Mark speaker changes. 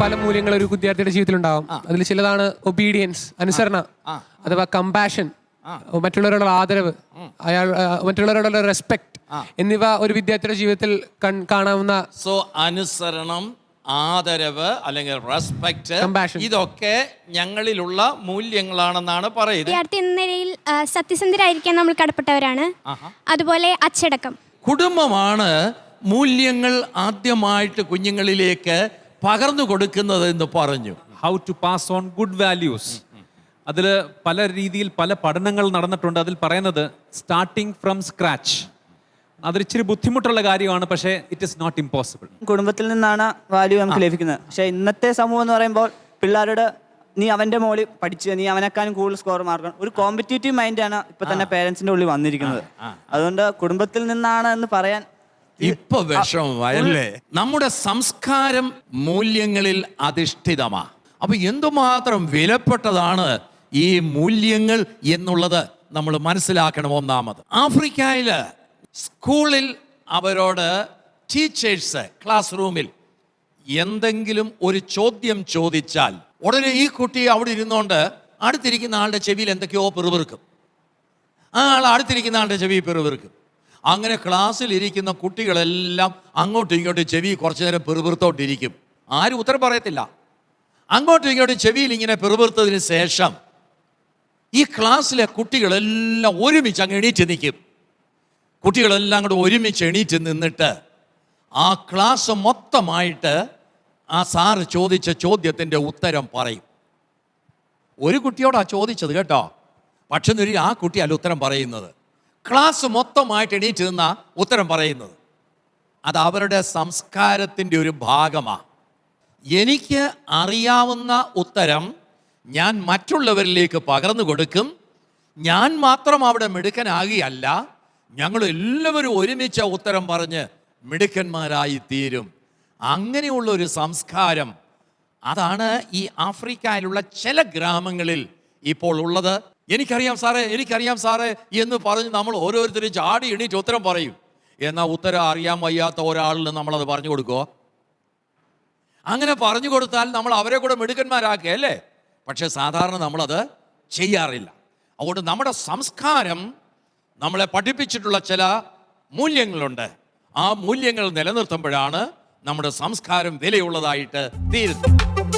Speaker 1: പല മൂല്യങ്ങൾ ഒരു വിദ്യാർത്ഥിയുടെ ജീവിതത്തിൽ ഉണ്ടാവും അതിൽ ചിലതാണ് ഒബീഡിയൻസ് അനുസരണ അഥവാ കമ്പാഷൻ മറ്റുള്ളവരോടുള്ള ആദരവ് അയാൾ മറ്റുള്ളവരോടുള്ള റെസ്പെക്ട് എന്നിവ ഒരു വിദ്യാർത്ഥിയുടെ ജീവിതത്തിൽ കാണാവുന്ന
Speaker 2: സോ അനുസരണം ആദരവ് അല്ലെങ്കിൽ റെസ്പെക്ട്
Speaker 1: Compassion.
Speaker 2: ഇതൊക്കെ ഞങ്ങളിലുള്ള മൂല്യങ്ങളാണെന്നാണ് പറയുന്നത്.
Speaker 3: വിദ്യാർത്ഥി എന്ന നിലയിൽ സത്യസന്ധരായിരിക്കാൻ നമ്മൾ കടപ്പെട്ടവരാണ്. അതുപോലെ അച്ചടക്കം.
Speaker 2: കുടുംബമാണ് മൂല്യങ്ങൾ ആദ്യമായിട്ട് കുഞ്ഞുങ്ങളിലേക്ക് പകർന്നു കൊടുക്കുന്നത് എന്ന് പറഞ്ഞു.
Speaker 4: How to pass on good values അതിൽ പല രീതിയിൽ പല പഠനങ്ങൾ നടന്നിട്ടുണ്ട്. അതിൽ പറയുന്നത് സ്റ്റാർട്ടിങ് ഫ്രം സ്ക്രാച്ച് അതൊരു ഇച്ചിരി ബുദ്ധിമുട്ടുള്ള കാര്യമാണ് പക്ഷേ ഇറ്റ് ഇസ് നോട്ട് ഇമ്പോസിബിൾ
Speaker 5: കുടുംബത്തിൽ നിന്നാണ് വാല്യൂ നമുക്ക് ലഭിക്കുന്നത്. പക്ഷേ ഇന്നത്തെ സമൂഹം എന്ന് പറയുമ്പോൾ പിള്ളേരോട് നീ അവന്റെ മോളിൽ പഠിച്ച് നീ അവനേക്കാളും കൂടുതൽ സ്കോർ മാർക്ക് ഒരു കോമ്പറ്റേറ്റീവ് മൈൻഡാണ് ഇപ്പൊ തന്നെ പേരൻസിന്റെ ഉള്ളിൽ വന്നിരിക്കുന്നത്. അതുകൊണ്ട് കുടുംബത്തിൽ നിന്നാണ് എന്ന് പറയാൻ
Speaker 2: ഇപ്പൊ വിഷമല്ലേ നമ്മുടെ സംസ്കാരം മൂല്യങ്ങളിൽ അധിഷ്ഠിതമാ. അപ്പൊ എന്തുമാത്രം വിലപ്പെട്ടതാണ് ഈ മൂല്യങ്ങൾ എന്നുള്ളത് നമ്മൾ മനസ്സിലാക്കണം ഒന്നാമത്. ആഫ്രിക്കയിൽ സ്കൂളിൽ അവരോട് ടീച്ചേഴ്സ് ക്ലാസ് റൂമിൽ എന്തെങ്കിലും ഒരു ചോദ്യം ചോദിച്ചാൽ ഉടനെ ഈ കുട്ടി അവിടെ ഇരുന്നുകൊണ്ട് അടുത്തിരിക്കുന്ന ആളുടെ ചെവിയിൽ എന്തൊക്കെയോ പെറുപെറുക്കും. ആ ആൾ അടുത്തിരിക്കുന്ന ആളുടെ ചെവി പെറുപിറുക്കും. അങ്ങനെ ക്ലാസ്സിൽ ഇരിക്കുന്ന കുട്ടികളെല്ലാം അങ്ങോട്ടും ഇങ്ങോട്ടും ചെവി കുറച്ചു നേരം പെറുപിറുത്തോട്ടിരിക്കും ആരും ഉത്തരം പറയത്തില്ല. അങ്ങോട്ടും ഇങ്ങോട്ടും ചെവിയിൽ ഇങ്ങനെ പെറുപിറുത്തതിന് ശേഷം ഈ ക്ലാസ്സിലെ കുട്ടികളെല്ലാം ഒരുമിച്ച് അങ്ങ് എണീറ്റ് നിൽക്കും. കുട്ടികളെല്ലാം കൂടെ ഒരുമിച്ച് എണീറ്റ് നിന്നിട്ട് ആ ക്ലാസ് മൊത്തമായിട്ട് ആ സാറ് ചോദിച്ച ചോദ്യത്തിന്റെ ഉത്തരം പറയും. ഒരു കുട്ടിയോടാ ചോദിച്ചത് കേട്ടോ. പക്ഷെ ആ കുട്ടിയല്ല ഉത്തരം പറയുന്നത്. ക്ലാസ് മൊത്തമായിട്ട് എണീറ്റ് നിന്ന ഉത്തരം പറയുന്നത് അത് അവരുടെ സംസ്കാരത്തിന്റെ ഒരു ഭാഗമാണ് എനിക്ക് അറിയാവുന്ന ഉത്തരം ഞാൻ മറ്റുള്ളവരിലേക്ക് പകർന്നു കൊടുക്കും. ഞാൻ മാത്രം അവിടെ മിടുക്കനാകുകയല്ല ഞങ്ങൾ എല്ലാവരും ഒരുമിച്ച് ഉത്തരം പറഞ്ഞ് മിടുക്കന്മാരായി തീരും. അങ്ങനെയുള്ള ഒരു സംസ്കാരം അതാണ് ഈ ആഫ്രിക്കയിലുള്ള ചില ഗ്രാമങ്ങളിൽ ഇപ്പോൾ ഉള്ളത്. എനിക്കറിയാം സാറേ എനിക്കറിയാം സാറേ എന്ന് പറഞ്ഞ് നമ്മൾ ഓരോരുത്തരും ചാടി എണീറ്റ് ഉത്തരം പറയും. എന്നാൽ ഉത്തരം അറിയാൻ വയ്യാത്ത ഒരാളിന് നമ്മളത് പറഞ്ഞു കൊടുക്കുമോ അങ്ങനെ പറഞ്ഞു കൊടുത്താൽ നമ്മൾ അവരെ കൂടെ മിടുക്കന്മാരാക്കുക അല്ലേ? പക്ഷേ സാധാരണ നമ്മളത് ചെയ്യാറില്ല. അതുകൊണ്ട് നമ്മുടെ സംസ്കാരം നമ്മളെ പഠിപ്പിച്ചിട്ടുള്ള ചില മൂല്യങ്ങളുണ്ട്. ആ മൂല്യങ്ങൾ നിലനിർത്തുമ്പോഴാണ് നമ്മുടെ സംസ്കാരം വിലയുള്ളതായിട്ട് തീരുന്നത്.